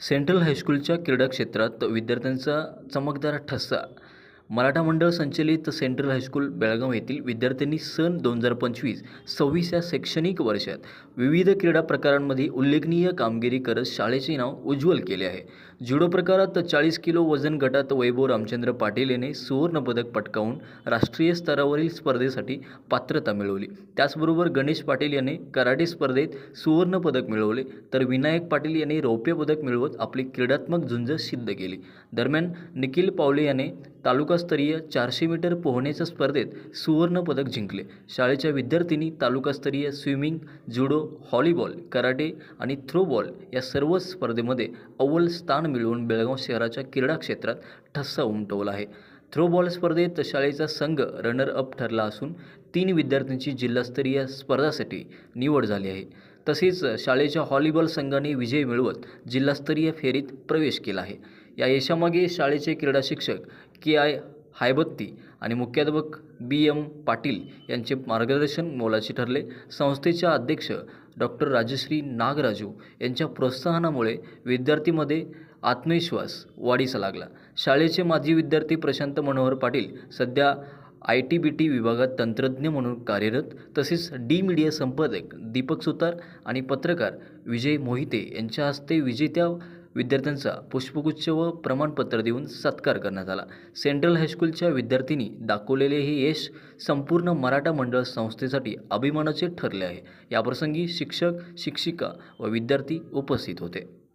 Central हायस्कूलच्या क्रीडा क्षेत्रात विद्यार्थ्यांचा चमकदार ठसा. मराठा मंडळ संचलित सेंट्रल हायस्कूल बेळगाव येथील विद्यार्थ्यांनी सन दोन हजार पंचवीस सव्वीस या शैक्षणिक वर्षात विविध क्रीडा प्रकारांमध्ये उल्लेखनीय कामगिरी करत शाळेचे नाव उज्ज्वल केले आहे. जुडो प्रकारात चाळीस किलो वजन गटात वैभव रामचंद्र पाटील याने सुवर्णपदक पटकावून राष्ट्रीय स्तरावरील स्पर्धेसाठी पात्रता मिळवली. त्याचबरोबर गणेश पाटील याने कराटे स्पर्धेत सुवर्णपदक मिळवले. तर विनायक पाटील याने रौप्य पदक मिळवत आपली क्रीडात्मक झुंज सिद्ध केली. दरम्यान निखिल पावले याने तालुकास्तरीय चारशे मीटर पोहण्याच्या स्पर्धेत सुवर्णपदक जिंकले. शाळेच्या विद्यार्थ्यांनी तालुकास्तरीय स्विमिंग जुडो हॉलीबॉल कराटे आणि थ्रोबॉल या सर्व स्पर्धेमध्ये अव्वल स्थान मिळवून बेळगाव शहराच्या क्रीडा क्षेत्रात ठस्सा उमटवला आहे. थ्रोबॉल स्पर्धेत शाळेचा संघ रनर अप ठरला असून तीन विद्यार्थ्यांची जिल्हास्तरीय स्पर्धासाठी निवड झाली आहे. तसेच शाळेच्या व्हॉलीबॉल संघाने विजय मिळवत जिल्हास्तरीय फेरीत प्रवेश केला आहे. या यशामागे शाळेचे क्रीडा शिक्षक के आय हायबत्ती आणि मुख्याध्यापक बी एम पाटील यांचे मार्गदर्शन मोलाचे ठरले. संस्थेच्या अध्यक्ष डॉक्टर राजश्री नागराजू यांच्या प्रोत्साहनामुळे विद्यार्थीमध्ये आत्मविश्वास वाढीस लागला. शाळेचे माजी विद्यार्थी प्रशांत मनोहर पाटील सध्या आय टी बी टी विभागात तंत्रज्ञ म्हणून कार्यरत तसेच डी मीडिया संपादक दीपक सुतार आणि पत्रकार विजय मोहिते यांच्या हस्ते विजेत्या विद्यार्थ्यांचा पुष्पगुच्छ व प्रमाणपत्र देऊन सत्कार करण्यात आला. सेंट्रल हायस्कूलच्या विद्यार्थिनी दाखवलेले हे यश संपूर्ण मराठा मंडळ संस्थेसाठी अभिमानाचे ठरले आहे. याप्रसंगी शिक्षक शिक्षिका व विद्यार्थी उपस्थित होते.